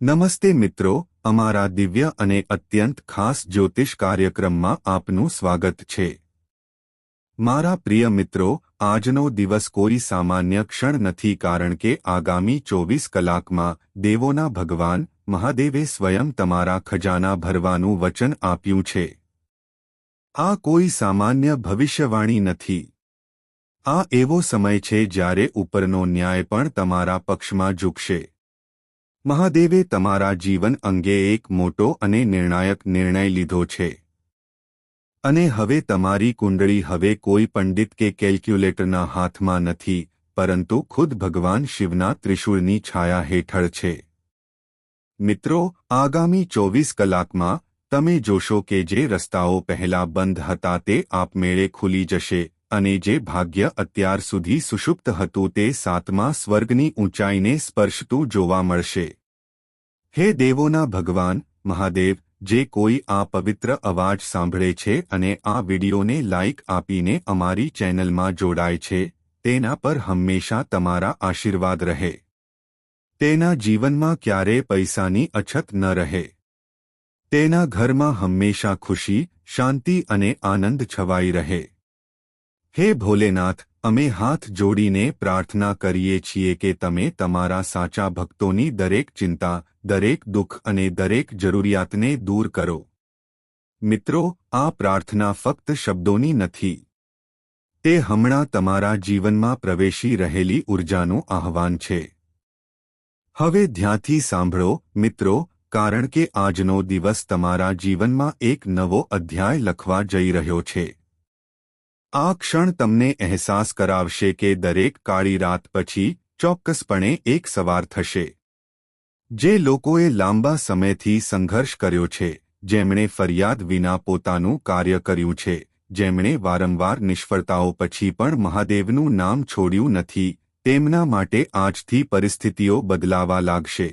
નમસ્તે મિત્રો, અમારા દિવ્ય અને અત્યંત ખાસ જ્યોતિષ કાર્યક્રમમાં આપનું સ્વાગત છે. મારા પ્રિય મિત્રો, આજનો દિવસ કોઈ સામાન્ય ક્ષણ નથી કારણ કે આગામી ચોવીસ કલાકમાં દેવોના ભગવાન મહાદેવે સ્વયં તમારા ખજાના ભરવાનું વચન આપ્યું છે. આ કોઈ સામાન્ય ભવિષ્યવાણી નથી. આ એવો સમય છે જ્યારે ઉપરનો ન્યાય પણ તમારા પક્ષમાં ઝૂકશે. મહાદેવે તમારા જીવન અંગે એક મોટો અને નિર્ણાયક નિર્ણય લીધો છે. અને હવે તમારી કુંડળી હવે કોઈ પંડિત કે કેલ્ક્યુલેટરના હાથમાં નથી, પરંતુ ખુદ ભગવાન શિવના ત્રિશૂળની છાયા હેઠળ છે. મિત્રો, આગામી ચોવીસ કલાકમાં તમે જોશો કે જે રસ્તાઓ પહેલા બંધ હતા તે આપમેળે ખુલી જશે અને જે ભાગ્ય અત્યાર સુધી સુષુપ્ત હતું તે સાતમા સ્વર્ગની ઊંચાઈને સ્પર્શતું જોવા મળશે. હે દેવોના ભગવાન, મહાદેવ, જે કોઈ આ પવિત્ર અવાજ સાંભળે છે અને આ વિડીયોને લાઇક આપીને અમારી ચેનલમાં જોડાય છે, તેના પર હંમેશા તમારા આશીર્વાદ રહે. તેના જીવનમાં ક્યારે પૈસાની અછત ન રહે. તેના ઘરમાં હંમેશા ખુશી, શાંતિ અને આનંદ છવાઈ રહે. હે ભોલેનાથ, અમે હાથ જોડીને પ્રાર્થના કરીએ છીએ કે તમે તમારા સાચા ભક્તોની દરેક ચિંતા, દરેક દુઃખ અને દરેક જરૂરિયાતને દૂર કરો. મિત્રો, આ પ્રાર્થના ફક્ત શબ્દોની નથી. તે હમણાં તમારા જીવનમાં પ્રવેશી રહેલી ઉર્જાનું આહવાન છે. હવે ધ્યાનથી સાંભળો, મિત્રો, કારણ કે આજનો દિવસ તમારા જીવનમાં એક નવો અધ્યાય લખવા જઈ રહ્યો છે. આ ક્ષણ તમને અહેસાસ કરાવશે કે દરેક કાળી રાત પછી ચોક્કસપણે એક સવાર થશે. જે લોકોએ લાંબા સમયથી સંઘર્ષ કર્યો છે, જેમણે ફરિયાદ વિના પોતાનું કાર્ય કર્યું છે, જેમણે વારંવાર નિષ્ફળતાઓ પછી પણ મહાદેવનું નામ છોડ્યું નથી, તેમના માટે આજથી પરિસ્થિતિઓ બદલાવા લાગશે.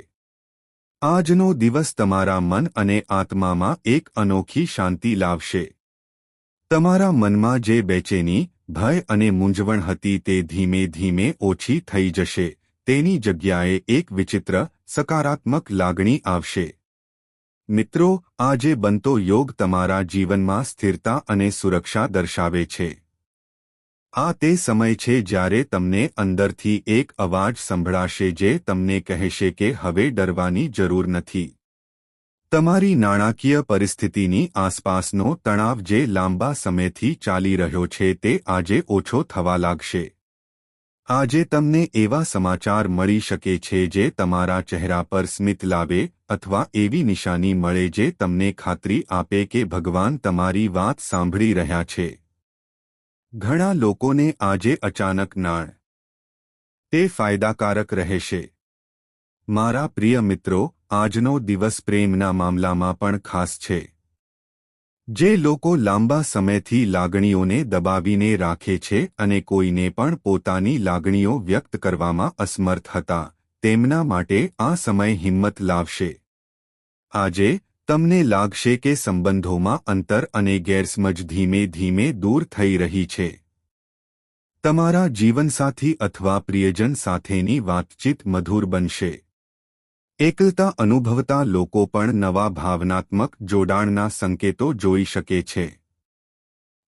આજનો દિવસ તમારા મન અને આત્મામાં એક અનોખી શાંતિ લાવશે. તમારા મનમાં જે બેચેની ભય અને મૂંઝવણ હતી તે ધીમે ધીમે ઓછી થઈ જશે. તેની જગ્યાએ એક વિચિત્ર, સકારાત્મક લાગણી આવશે. મિત્રો, આજે બનતો યોગ તમારા જીવનમાં સ્થિરતા અને સુરક્ષા દર્શાવે છે. આ તે સમય છે જ્યારે તમને અંદરથી એક અવાજ સંભળાશે જે તમને કહેશે કે હવે ડરવાની જરૂર નથી. તમારી નાણાકીય પરિસ્થિતિની આસપાસનો તણાવ જે લાંબા સમયથી ચાલી રહ્યો છે તે આજે ઓછો થવા લાગશે. આજે તમને એવા સમાચાર મળી શકે છે જે તમારા ચહેરા પર સ્મિત લાવે અથવા એવી નિશાની મળે જે તમને ખાતરી આપે કે ભગવાન તમારી વાત સાંભળી રહ્યા છે. ઘણા લોકોને આજે અચાનક નાણ. તે ફાયદાકારક રહેશે. મારા પ્રિય મિત્રો આજનો દિવસ પ્રેમના મામલામાં પણ ખાસ છે. જે લોકો લાંબા સમયથી લાગણીઓને દબાવીને રાખે છે અને કોઈને પણ પોતાની લાગણીઓ વ્યક્ત કરવામાં અસમર્થ હતા, તેમના માટે આ સમય હિંમત લાવશે. આજે, તમને લાગશે કે સંબંધોમાં અંતર અને ગેરસમજ ધીમે ધીમે દૂર થઈ રહી છે. તમારા જીવનસાથી અથવા પ્રિયજન સાથેની વાતચીત મધુર બનશે. એકલતા અનુભવતા લોકો પણ નવા ભાવનાત્મક જોડાણના સંકેતો જોઈ શકે છે.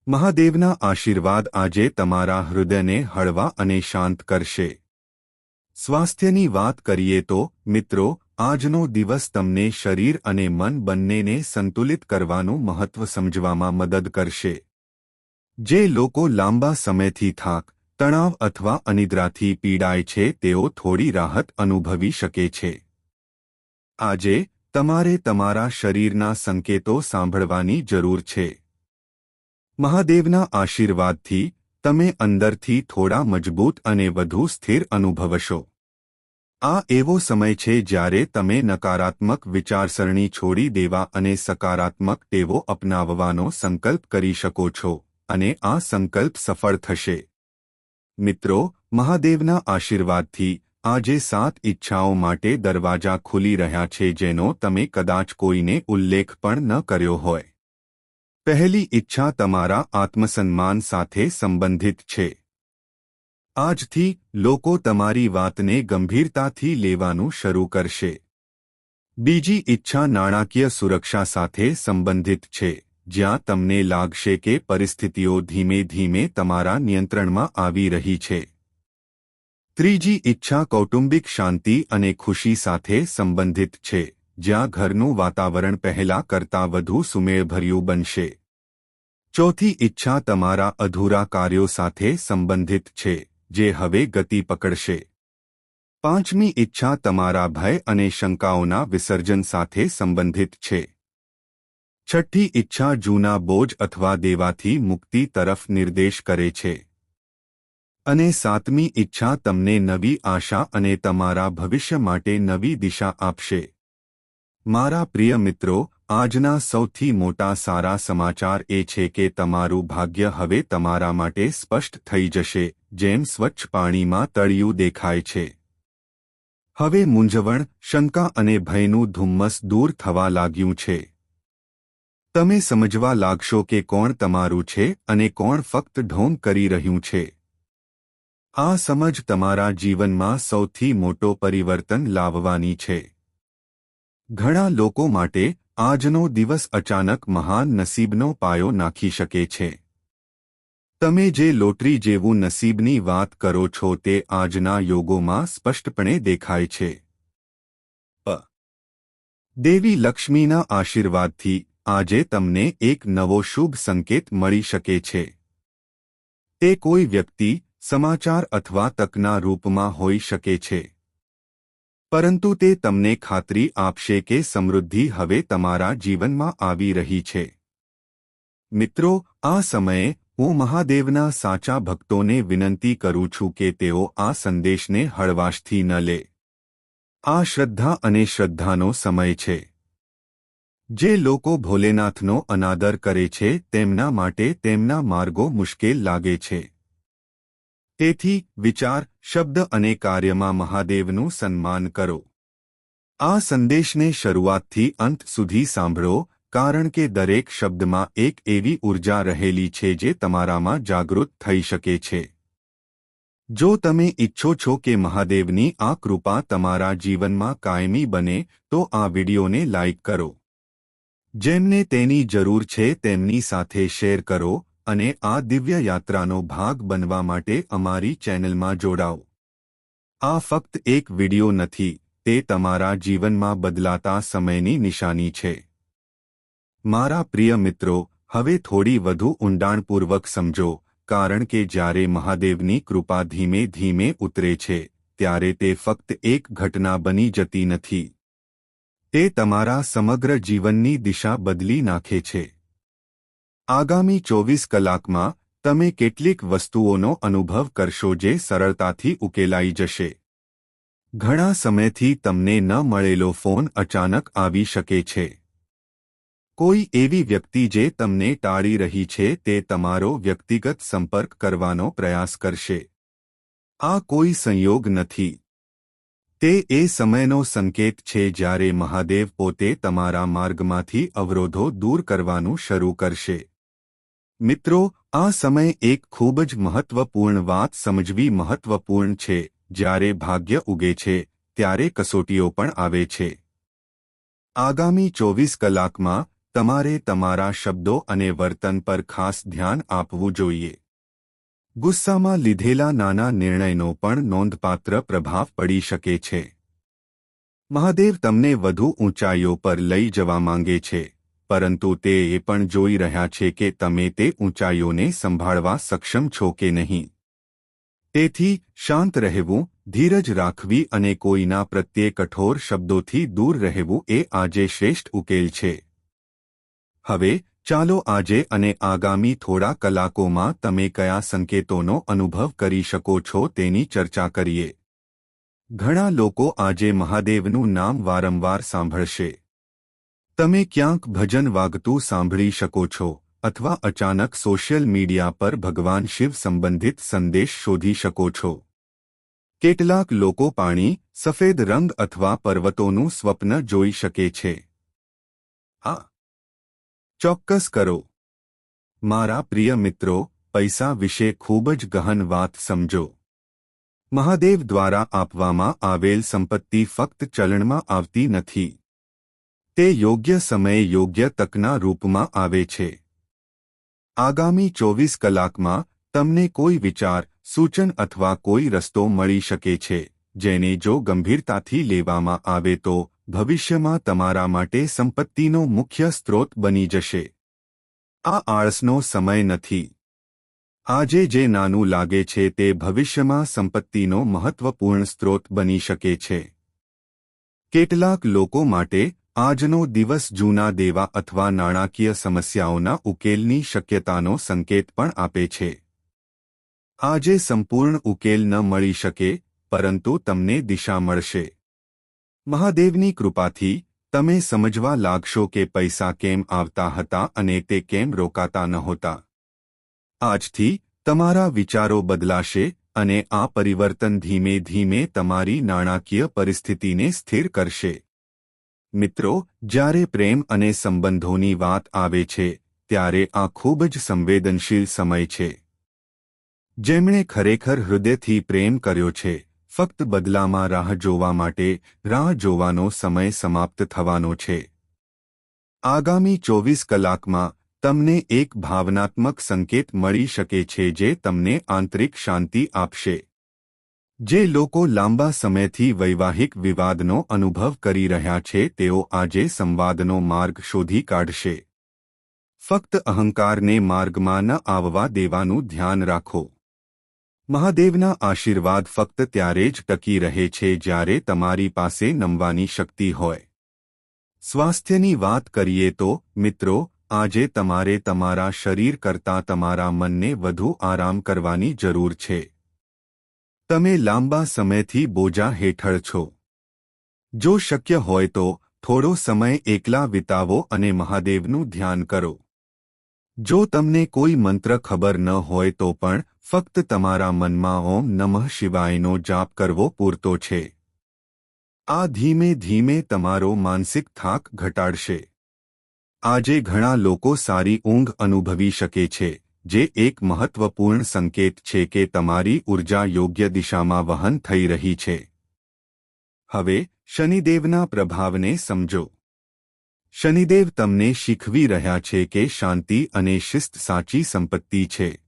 મહાદેવના આશીર્વાદ આજે તમારા હૃદયને હળવા અને શાંત કરશે. સ્વાસ્થ્યની વાત કરીએ તો, મિત્રો, આજનો દિવસ તમને શરીર અને મન બંનેને સંતુલિત કરવાનું મહત્વ સમજવામાં મદદ કરશે. જે લોકો લાંબા સમયથી થાક, તણાવ અથવા અનિદ્રાથી પીડાય છે, તેઓ થોડી રાહત અનુભવી શકે છે. આજે તમારે તમારા શરીરના સંકેતો સાંભળવાની જરૂર છે. મહાદેવના આશીર્વાદથી તમે અંદરથી થોડા મજબૂત અને વધુ સ્થિર અનુભવશો. આ એવો સમય છે જ્યારે તમે નકારાત્મક વિચારસરણી છોડી દેવા અને સકારાત્મક ટેવો અપનાવવાનો સંકલ્પ કરી શકો છો અને આ સંકલ્પ સફળ થશે. મિત્રો, મહાદેવના આશીર્વાદથી આજે સાત ઈચ્છાઓ માટે દરવાજા ખુલી રહ્યા છે જેનો તમે કદાચ કોઈને ઉલ્લેખ પણ ન કર્યો હોય. પહેલી ઈચ્છા તમારા આત્મસન્માન સાથે સંબંધિત છે. આજથી લોકો તમારી વાતને ગંભીરતાથી લેવાનું શરૂ કરશે. બીજી ઈચ્છા નાણાકીય સુરક્ષા સાથે સંબંધિત છે, જ્યાં તમને લાગશે કે પરિસ્થિતિઓ ધીમે ધીમે તમારા નિયંત્રણમાં આવી રહી છે. ત્રીજી ઈચ્છા કૌટુંબિક શાંતિ અને ખુશી સાથે સંબંધિત છે, જ્યાં ઘરનું વાતાવરણ પહેલા કરતાં વધુ સુમેળભર્યું બનશે. ચોથી ઈચ્છા તમારા અધૂરા કાર્યો સાથે સંબંધિત છે, જે હવે ગતિ પકડશે. પાંચમી ઈચ્છા તમારા ભય અને શંકાઓના વિસર્જન સાથે સંબંધિત છે. છઠ્ઠી ઈચ્છા જૂના બોજ અથવા દેવાથી મુક્તિ તરફ નિર્દેશ કરે છે. અને સાતમી ઈચ્છા તમને નવી આશા અને તમારા ભવિષ્ય માટે નવી દિશા આપશે. મારા પ્રિય મિત્રો, આજના સૌથી મોટા સારા સમાચાર એ છે કે તમારું ભાગ્ય હવે તમારા માટે સ્પષ્ટ થઈ જશે, જેમ સ્વચ્છ પાણીમાં તળિયું દેખાય છે. હવે મૂંઝવણ, શંકા અને ભયનું ધુમ્મસ દૂર થવા લાગ્યું છે. તમે સમજવા લાગશો કે કોણ તમારું છે અને કોણ ફક્ત ઢોંગ કરી રહ્યું છે. આ સમજ તમારા જીવનમાં સૌથી મોટો પરિવર્તન લાવવાની છે. ઘણા લોકો માટે આજનો દિવસ અચાનક મહાન નસીબનો પાયો નાખી શકે છે. તમે જે લોટરી જેવું નસીબની વાત કરો છો તે આજના યોગોમાં સ્પષ્ટપણે દેખાય છે. દેવી લક્ષ્મીના આશીર્વાદથી આજે તમને એક નવો શુભ સંકેત મળી શકે છે. તે કોઈ વ્યક્તિ સમાચાર અથવા તકના રૂપમાં હોઈ શકે છે. પરંતુ તે તમને ખાતરી આપશે કે સમૃદ્ધિ હવે તમારા જીવનમાં આવી રહી છે. મિત્રો, આ સમયે હું મહાદેવના સાચા ભક્તોને વિનંતી કરું છું કે તેઓ આ સંદેશને હળવાશથી ન લે. આ શ્રદ્ધા અને શ્રદ્ધાનો સમય છે. જે લોકો ભોલેનાથનો અનાદર કરે છે, તેમના માટે તેમના માર્ગો મુશ્કેલ લાગે છે. તેથી વિચાર, શબ્દ અને કાર્યમાં મહાદેવનું સન્માન કરો. આ સંદેશને શરૂઆતથી અંત સુધી સાંભળો, કારણ કે દરેક શબ્દમાં એક એવી ઊર્જા રહેલી છે જે તમારામાં જાગૃત થઈ શકે છે. જો તમે ઈચ્છો છો કે મહાદેવની આ કૃપા તમારા જીવનમાં કાયમી બને, તો આ વિડિયોને લાઇક કરો. જેમને તેની જરૂર છે તેમની સાથે શેર કરો અને આ દિવ્ય યાત્રાનો ભાગ બનવા માટે અમારી ચેનલમાં જોડાઓ. આ ફક્ત એક વિડિયો નથી, તે તમારા જીવનમાં બદલાતા સમયની નિશાની છે. મારા પ્રિય મિત્રો, હવે થોડી વધુ ઊંડાણપૂર્વક સમજો, કારણ કે જ્યારે મહાદેવની કૃપા ધીમે ધીમે ઉતરે છે, ત્યારે તે ફક્ત એક ઘટના બની જતી નથી. તે તમારા સમગ્ર જીવનની દિશા બદલી નાખે છે. આગામી ચોવીસ કલાકમાં તમે કેટલીક વસ્તુઓનો અનુભવ કરશો જે સરળતાથી ઉકેલાઈ જશે. ઘણા સમયથી તમને ન મળેલો ફોન અચાનક આવી શકે છે. કોઈ એવી વ્યક્તિ જે તમને ટાળી રહી છે તે તમારો વ્યક્તિગત સંપર્ક કરવાનો પ્રયાસ કરશે. આ કોઈ સંયોગ નથી. તે એ સમયનો સંકેત છે જ્યારે મહાદેવ પોતે તમારા માર્ગમાંથી અવરોધો દૂર કરવાનું શરૂ કરશે. મિત્રો, આ સમય એક ખૂબ જ મહત્વપૂર્ણ વાત સમજવી મહત્વપૂર્ણ છે. જ્યારે ભાગ્ય ઉગે છે, ત્યારે કસોટીઓ પણ આવે છે. આગામી ચોવીસ કલાકમાં તમારે તમારા શબ્દો અને વર્તન પર ખાસ ધ્યાન આપવું જોઈએ. ગુસ્સામાં લીધેલા નાના નિર્ણયનો પણ નોંધપાત્ર પ્રભાવ પડી શકે છે. મહાદેવ તમને વધુ ઊંચાઈઓ પર લઈ જવા માંગે છે. પરંતુ તે એ પણ જોઈ રહ્યા છે કે તમે તે ઊંચાઈઓને સંભાળવા સક્ષમ છો કે નહીં. તેથી, શાંત રહેવું, ધીરજ રાખવી અને કોઈના પ્રત્યે કઠોર શબ્દોથી દૂર રહેવું એ આજે શ્રેષ્ઠ ઉકેલ છે. હવે, ચાલો આજે અને આગામી થોડા કલાકોમાં તમે કયા સંકેતોનો અનુભવ કરી શકો છો તેની ચર્ચા કરીએ. ઘણા લોકો આજે મહાદેવનું નામ વારંવાર સાંભળશે. તમે ક્યાંક ભજન વાગતું સાંભળી શકો છો અથવા અચાનક સોશિયલ મીડિયા પર ભગવાન શિવ સંબંધિત સંદેશ શોધી શકો છો. કેટલાક લોકો પાણી, સફેદ રંગ અથવા પર્વતોનું સ્વપ્ન જોઈ શકે છે. આ ચોક્કસ કરો. મારા પ્રિય મિત્રો, પૈસા વિશે ખૂબ જ ગહન વાત સમજો. મહાદેવ દ્વારા આપવામાં આવેલ સંપત્તિ ફક્ત ચલણમાં આવતી નથી. તે યોગ્ય સમયે યોગ્ય તકના રૂપમાં આવે છે. આગામી ચોવીસ કલાકમાં તમને કોઈ વિચાર, સૂચન અથવા કોઈ રસ્તો મળી શકે છે, જેને જો ગંભીરતાથી લેવામાં આવે તો ભવિષ્યમાં તમારા માટે સંપત્તિનો મુખ્ય સ્ત્રોત બની જશે. આ આળસનો સમય નથી. આજે જે નાનું લાગે છે તે ભવિષ્યમાં સંપત્તિનો મહત્વપૂર્ણ સ્ત્રોત બની શકે છે. કેટલાક લોકો માટે આજનો દિવસ જૂના દેવા અથવા નાણાકીય સમસ્યાઓના ઉકેલની શક્યતાનો સંકેત પણ આપે છે. આજે સંપૂર્ણ ઉકેલ ન મળી શકે, પરંતુ તમને દિશા મળશે. મહાદેવની કૃપાથી, તમે સમજવા લાગશો કે પૈસા કેમ આવતા હતા અને તે કેમ રોકાતા નહોતા. આજથી, તમારા વિચારો બદલાશે અને આ પરિવર્તન ધીમે ધીમે તમારી નાણાકીય પરિસ્થિતિને સ્થિર કરશે. મિત્રો, જ્યારે પ્રેમ અને સંબંધોની વાત આવે છે, ત્યારે આ ખૂબ જ સંવેદનશીલ સમય છે. જેમણે ખરેખર હૃદયથી પ્રેમ કર્યો છે, ફક્ત બદલામાં રાહ જોવા માટે રાહ જોવાનો સમય સમાપ્ત થવાનો છે. આગામી ચોવીસ કલાકમાં તમને એક ભાવનાત્મક સંકેત મળી શકે છે જે તમને આંતરિક શાંતિ આપશે. જે લોકો લાંબા સમયથી વૈવાહિક વિવાદનો અનુભવ કરી રહ્યા છે, તેઓ આજે સંવાદનો માર્ગ શોધી કાઢશે. ફક્ત અહંકારને માર્ગમાં ન આવવા દેવાનું ધ્યાન રાખો. મહાદેવના આશીર્વાદ ફક્ત ત્યારે જ ટકી રહે છે જ્યારે તમારી પાસે નમવાની શક્તિ હોય. સ્વાસ્થ્યની વાત કરીએ તો, મિત્રો, આજે તમારે તમારા શરીર કરતાં તમારા મનને વધુ આરામ કરવાની જરૂર છે. તમે લાંબા સમયથી બોજા હેઠળ છો. જો શક્ય હોય તો થોડો સમય એકલા વિતાવો અને મહાદેવનું ધ્યાન કરો. જો તમને કોઈ મંત્ર ખબર ન હોય તો પણ ફક્ત તમારા મનમાં ઓમ નમઃ શિવાયનો જાપ કરવો પૂરતો છે. આ ધીમે ધીમે તમારો માનસિક થાક ઘટાડશે. આજે ઘણા લોકો સારી ઊંઘ અનુભવી શકે છે. જે એક મહત્વપૂર્ણ સંકેત છે કે તમારી ઊર્જા યોગ્ય દિશામાં વહન થઈ રહી છે. હવે, શનિદેવના પ્રભાવને સમજો. શનિદેવ તમને શીખવી રહ્યા છે કે શાંતિ અને શિસ્ત સાચી સંપત્તિ છે.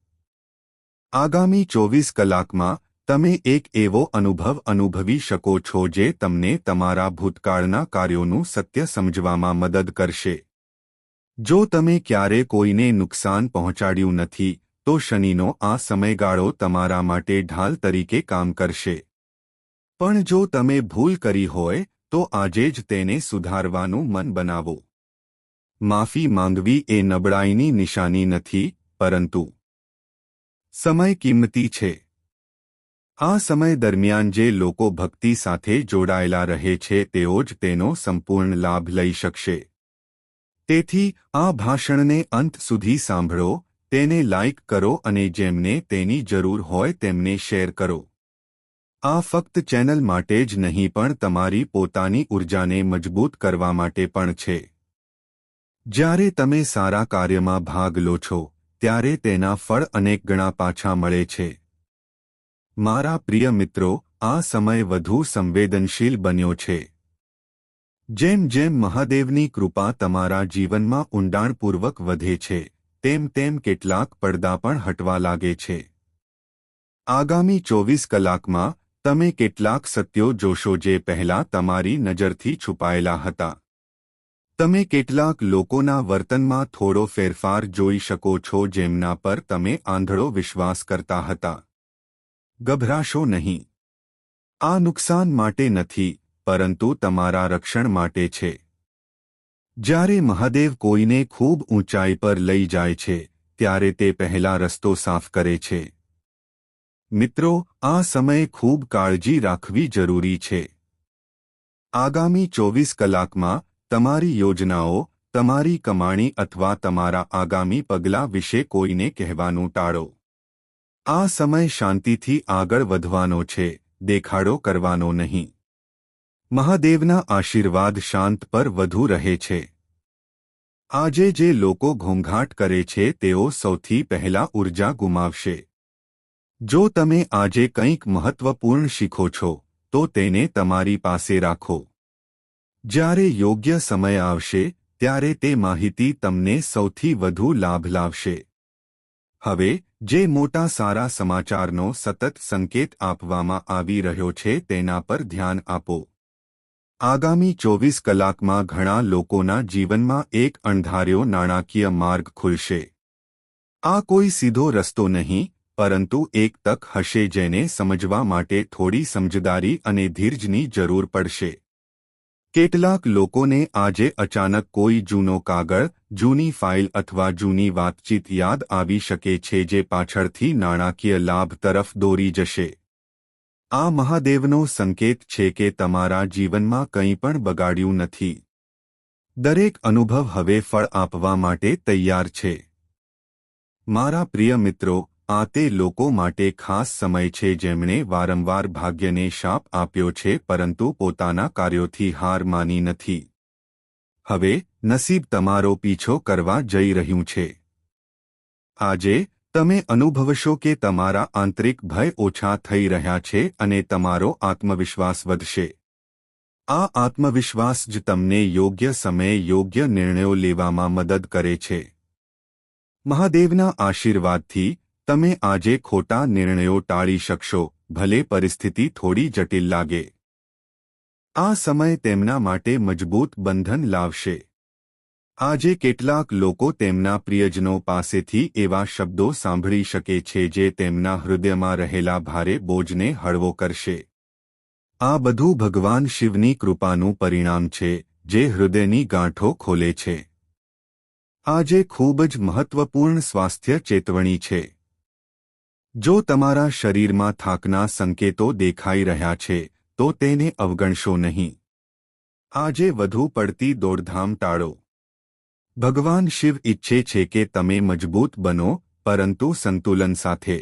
આગામી ચોવીસ કલાકમાં, તમે એક એવો અનુભવ અનુભવી શકો છો જે તમને તમારા ભૂતકાળના કાર્યોનું સત્ય સમજવામાં મદદ કરશે. જો તમે ક્યારે કોઈને નુકસાન પહોંચાડ્યું નથી, તો શનિનો આ સમયગાળો તમારા માટે ઢાલ તરીકે કામ કરશે. પણ જો તમે ભૂલ કરી હોય, તો આજે જ તેને સુધારવાનું મન બનાવો. માફી માંગવી એ નબળાઈની નિશાની નથી, પરંતુ સમય કિંમતી છે. આ સમય દરમિયાન જે લોકો ભક્તિ સાથે જોડાયેલા રહે છે, તેઓ જ તેનો સંપૂર્ણ લાભ લઈ શકશે. તેથી આ ભાષણને અંત સુધી સાંભળો, તેને લાઇક કરો અને જેમને તેની જરૂર હોય તેમને શેર કરો. આ ફક્ત ચેનલ માટે જ નહીં પણ તમારી પોતાની ઉર્જાને મજબૂત કરવા માટે પણ છે. જ્યારે તમે સારા કાર્યમાં ભાગ લો છો, ત્યારે તેના ફળ અનેક ગણા પાછા મળે છે. મારા પ્રિય મિત્રો, આ સમય વધુ સંવેદનશીલ બન્યો છે. જેમ જેમ મહાદેવની કૃપા તમારા જીવનમાં ઊંડાણપૂર્વક વધે છે, તેમ તેમ કેટલાક પડદા પણ હટવા લાગે છે. આગામી ચોવીસ કલાકમાં તમે કેટલાક સત્યો જોશો જે પહેલા તમારી નજરથી છુપાયેલા હતા. તમે કેટલાક લોકોના વર્તનમાં થોડો ફેરફાર જોઈ શકો છો જેમના પર તમે આંધળો વિશ્વાસ કરતા હતા. ગભરાશો નહીં. આ નુકસાન માટે નથી પરંતુ તમારા રક્ષણ માટે છે. જ્યારે મહાદેવ કોઈને ખૂબ ઊંચાઈ પર લઈ જાય છે, ત્યારે તે પહેલા રસ્તો સાફ કરે છે. મિત્રો, આ સમયે ખૂબ કાળજી રાખવી જરૂરી છે. આગામી ચોવીસ કલાકમાં તમારી યોજનાઓ, તમારી કમાણી અથવા તમારા આગામી પગલાં વિશે કોઈને કહેવાનું ટાળો. આ સમય શાંતિથી આગળ વધવાનો છે, દેખાડો કરવાનો નહીં. મહાદેવના આશીર્વાદ શાંત પર વધુ રહે છે. આજે જે લોકો ઘોંઘાટ કરે છે, તેઓ સૌથી પહેલા ઊર્જા ગુમાવશે. જો તમે આજે કંઈક મહત્વપૂર્ણ શીખો છો, તો તેને તમારી પાસે રાખો. જ્યારે યોગ્ય સમય આવશે, ત્યારે તે માહિતી તમને સૌથી વધુ લાભ લાવશે. હવે, જે મોટા સારા સમાચારનો સતત સંકેત આપવામાં આવી રહ્યો છે, તેના પર ધ્યાન આપો. આગામી ચોવીસ કલાકમાં ઘણા લોકોના જીવનમાં એક અણધાર્યો નાણાકીય માર્ગ ખુલશે. આ કોઈ સીધો રસ્તો નહીં, પરંતુ એક તક હશે જેને સમજવા માટે થોડી સમજદારી અને ધીરજની જરૂર પડશે. કેટલાક લોકોને આજે અચાનક કોઈ જૂનો કાગળ, જૂની ફાઇલ અથવા જૂની વાતચીત યાદ આવી શકે છે જે પાછળથી નાણાકીય લાભ તરફ દોરી જશે. આ મહાદેવનો સંકેત છે કે તમારા જીવનમાં કંઈ પણ બગાડ્યું નથી. દરેક અનુભવ હવે ફળ આપવા માટે તૈયાર છે. મારા પ્રિય મિત્રો, આ તે લોકો માટે ખાસ સમય છે જેમણે વારંવાર ભાગ્યને શાપ આપ્યો છે પરંતુ પોતાના કાર્યોથી હાર માની નથી. હવે, નસીબ તમારો પીછો કરવા જઈ રહ્યું છે. આજે તમે અનુભવશો કે તમારા આંતરિક ભય ઓછા થઈ રહ્યા છે અને તમારો આત્મવિશ્વાસ વધશે. આ આત્મવિશ્વાસ જ તમને યોગ્ય સમયે યોગ્ય નિર્ણયો લેવામાં મદદ કરે છે. મહાદેવના આશીર્વાદથી તમે આજે ખોટા નિર્ણયો ટાળી શકશો, ભલે પરિસ્થિતિ થોડી જટિલ લાગે. આ સમય તેમના માટે મજબૂત બંધન લાવશે. આજે કેટલાક લોકો તેમના પ્રિયજનો પાસેથી એવા શબ્દો સાંભળી શકે છે જે તેમના હૃદયમાં રહેલા ભારે બોજને હળવો કરશે. આ બધું ભગવાન શિવની કૃપાનું પરિણામ છે, જે હૃદયની ગાંઠો ખોલે છે. આજે ખૂબ જ મહત્વપૂર્ણ સ્વાસ્થ્ય ચેતવણી છે. જો તમારા શરીરમાં થાકના સંકેતો દેખાઈ રહ્યા છે, તો તેને અવગણશો નહીં. આજે વધુ પડતી દોડધામ ટાળો. ભગવાન શિવ ઈચ્છે છે કે તમે મજબૂત બનો, પરંતુ સંતુલન સાથે.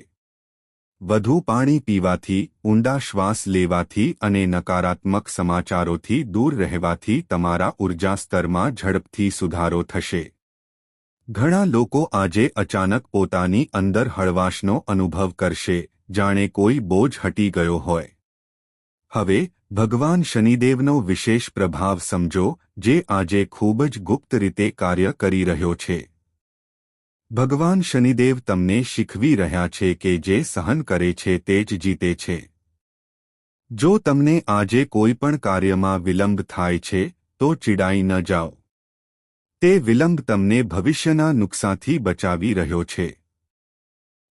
વધુ પાણી પીવાથી, ઊંડા શ્વાસ લેવાથી અને નકારાત્મક સમાચારોથી દૂર રહેવાથી તમારા ઊર્જા સ્તરમાં ઝડપથી સુધારો થશે. ઘણા લોકો આજે અચાનક પોતાની અંદર હળવાશનો અનુભવ કરશે, જાણે કોઈ બોજ હટી ગયો હોય. હવે ભગવાન શનિદેવનો વિશેષ પ્રભાવ સમજો, જે આજે ખૂબ જ ગુપ્ત રીતે કાર્ય કરી રહ્યો છે. ભગવાન શનિદેવ તમને શીખવી રહ્યા છે કે જે સહન કરે છે તે જ જીતે છે. જો તમને આજે કોઈ પણ કાર્યમાં વિલંબ થાય છે, તો ચીડાઈ ન જાઓ. તે વિલંબ તમને ભવિષ્યના નુકસાનથી બચાવી રહ્યો છે.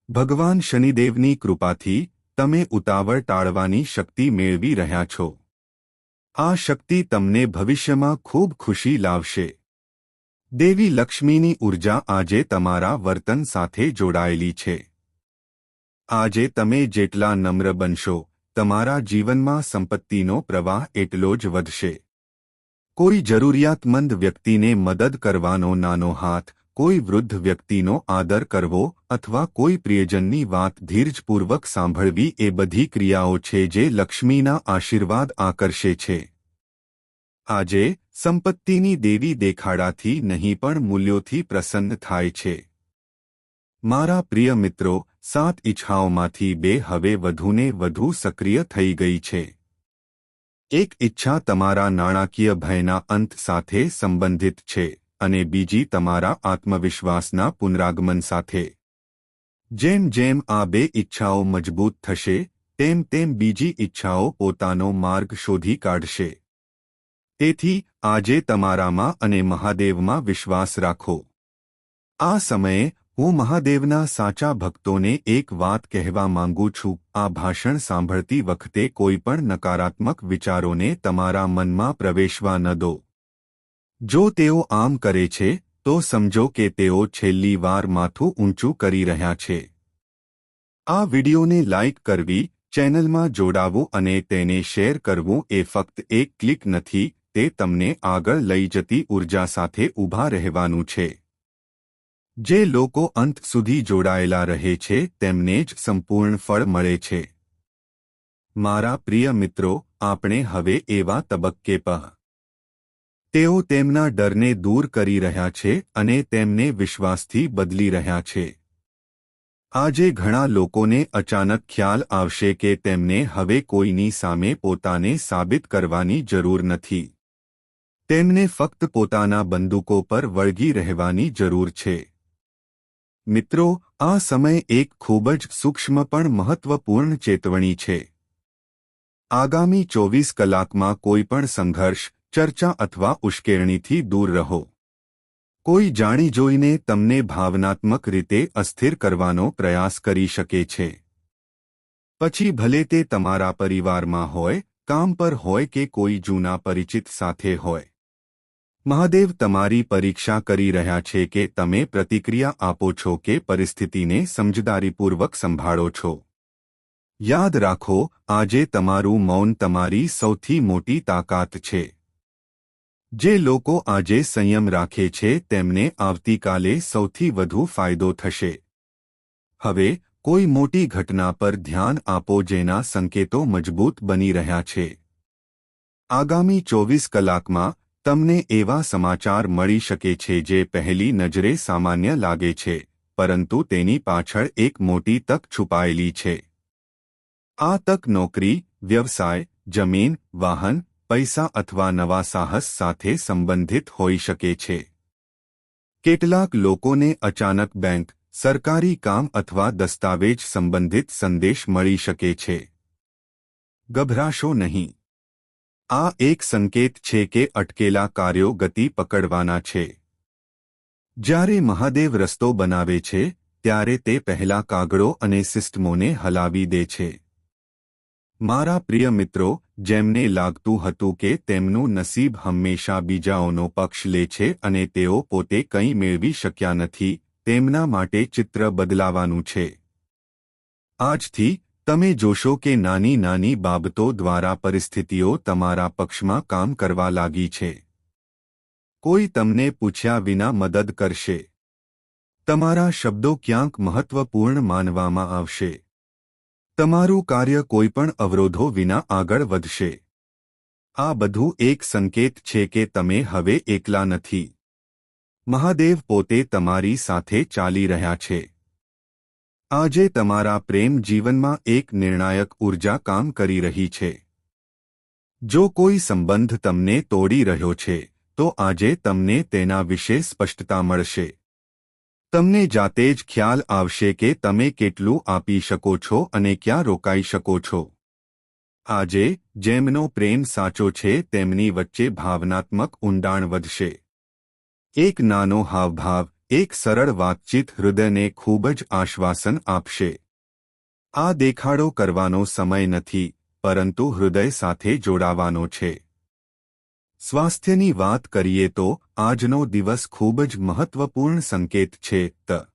ભગવાન શનિદેવની કૃપાથી તમે ઉતાવળ ટાળવાની શક્તિ મેળવી રહ્યા છો. આ શક્તિ તમને ભવિષ્યમાં ખૂબ ખુશી લાવશે. દેવી લક્ષ્મીની ઊર્જા આજે તમારા વર્તન સાથે જોડાયેલી છે. આજે તમે જેટલા નમ્ર બનશો, તમારા જીવનમાં સંપત્તિનો પ્રવાહ એટલો જ વધશે. કોઈ જરૂરિયાતમંદ વ્યક્તિને મદદ કરવાનો નાનો હાથ કોઈ વૃદ્ધ વ્યક્તિનો આદર કરવો અથવા કોઈ પ્રિયજનની વાત ધીરજપૂર્વક સાંભળવી એ બધી ક્રિયાઓ છે જે લક્ષ્મીના આશીર્વાદ આકર્ષે છે. આજે સંપત્તિની દેવી દેખાડાથી નહીં પણ મૂલ્યોથી પ્રસન્ન થાય છે. મારા પ્રિય મિત્રો, સાત ઈચ્છાઓમાંથી બે હવે વધુને વધુ સક્રિય થઈ ગઈ છે. એક ઈચ્છા તમારા નાણાકીય ભયના અંત સાથે સંબંધિત છે. અને બીજી તમારા આત્મવિશ્વાસના પુનરાગમન સાથે. જેમ જેમ આ બે ઈચ્છાઓ મજબૂત થશે, તેમ તેમ બીજી ઈચ્છાઓ પોતાનો માર્ગ શોધી કાઢશે. તેથી, આજે તમારામાં અને મહાદેવમાં વિશ્વાસ રાખો. આ સમયે, હું મહાદેવના સાચા ભક્તોને એક વાત કહેવા માંગુ છું, આ ભાષણ સાંભળતી વખતે કોઈપણ નકારાત્મક વિચારોને તમારા મનમાં પ્રવેશવા ન દો. જો તેઓ આમ કરે છે, તો સમજો કે તેઓ છેલ્લી વાર માથું ઊંચું કરી રહ્યા છે. આ વિડિયોને લાઇક કરવી, ચેનલમાં જોડાવું અને તેને શેર કરવું એ ફક્ત એક ક્લિક નથી, તે તમને આગળ લઈ જતી ઊર્જા સાથે ઊભા રહેવાનું છે. જે લોકો અંત સુધી જોડાયેલા રહે છે, તેમને જ સંપૂર્ણ ફળ મળે છે. મારા પ્રિય મિત્રો, આપણે હવે એવા તબક્કે પહ તેઓ તેમના ડરને દૂર કરી રહ્યા છે અને તેમને વિશ્વાસથી બદલી રહ્યા છે. આજે ઘણા લોકોને અચાનક ખ્યાલ આવશે કે તેમને હવે કોઈની સામે પોતાને સાબિત કરવાની જરૂર નથી. તેમને ફક્ત પોતાના બંદૂકો પર વળગી રહેવાની જરૂર છે. મિત્રો, આ સમય એક ખૂબ જ સૂક્ષ્મ પણ મહત્વપૂર્ણ ચેતવણી છે. આગામી ચોવીસ કલાકમાં કોઈ પણ સંઘર્ષ ચર્ચા અથવા ઉશ્કેરણીથી દૂર રહો. કોઈ જાણી જોઈને તમને ભાવનાત્મક રીતે અસ્થિર કરવાનો પ્રયાસ કરી શકે છે. પછી ભલે તે તમારા પરિવારમાં હોય, કામ પર હોય કે કોઈ જૂના પરિચિત સાથે હોય. મહાદેવ તમારી પરીક્ષા કરી રહ્યા છે કે તમે પ્રતિક્રિયા આપો છો કે પરિસ્થિતિને સમજદારીપૂર્વક સંભાળો છો. યાદ રાખો, આજે તમારું મૌન તમારી સૌથી મોટી તાકાત છે. જે લોકો આજે સંયમ રાખે છે, તેમને આવતીકાલે સૌથી વધુ ફાયદો થશે. હવે, કોઈ મોટી ઘટના પર ધ્યાન આપો જેના સંકેતો મજબૂત બની રહ્યા છે. આગામી ચોવીસ કલાકમાં તમને એવા સમાચાર મળી શકે છે જે પહેલી નજરે સામાન્ય લાગે છે, પરંતુ તેની પાછળ એક મોટી તક છુપાયેલી છે. આ તક નોકરી, વ્યવસાય, જમીન, વાહન પૈસા અથવા નવા સાહસ સાથે સંબંધિત હોઈ શકે છે. કેટલાક લોકોને અચાનક બેંક, સરકારી કામ અથવા દસ્તાવેજ સંબંધિત સંદેશ મળી શકે છે. ગભરાશો નહીં. આ એક સંકેત છે કે અટકેલા કાર્યો ગતિ પકડવાના છે. જ્યારે મહાદેવ રસ્તો બનાવે છે, ત્યારે તે પહેલા કાગળો અને સિસ્ટમોને હલાવી દે છે. મારા પ્રિય મિત્રો જેમને લાગતું હતું કે તેમનું નસીબ હંમેશા બીજાઓનો પક્ષ લે છે અને તેઓ પોતે કંઈ મેળવી શક્યા નથી, તેમના માટે ચિત્ર બદલાવાનું છે. આજથી, તમે જોશો કે નાની નાની બાબતો દ્વારા પરિસ્થિતિઓ તમારા પક્ષમાં કામ કરવા લાગી છે. કોઈ તમને પૂછ્યા વિના મદદ કરશે. તમારા શબ્દો ક્યાંક મહત્વપૂર્ણ માનવામાં આવશે. તમારું કાર્ય કોઈપણ અવરોધો વિના આગળ વધશે. આ બધું એક સંકેત છે કે તમે હવે એકલા નથી. મહાદેવ પોતે તમારી સાથે ચાલી રહ્યા છે. આજે તમારા પ્રેમ જીવનમાં એક નિર્ણાયક ઊર્જા કામ કરી રહી છે. જો કોઈ સંબંધ તમને તોડી રહ્યો છે, તો આજે તમને તેના વિશે સ્પષ્ટતા મળશે. તમને જાતે જ ખ્યાલ આવશે કે તમે કેટલું આપી શકો છો અને ક્યાં રોકાઈ શકો છો. આજે, જેમનો પ્રેમ સાચો છે, તેમની વચ્ચે ભાવનાત્મક ઊંડાણ વધશે. એક નાનો હાવભાવ, એક સરળ વાતચીત હૃદયને ખૂબ જ આશ્વાસન આપશે. આ દેખાડો કરવાનો સમય નથી, પરંતુ હૃદય સાથે જોડાવાનો છે. સ્વાસ્થ્યની વાત કરીએ તો આજનો દિવસ ખૂબ જ મહત્વપૂર્ણ સંકેત છે. ત.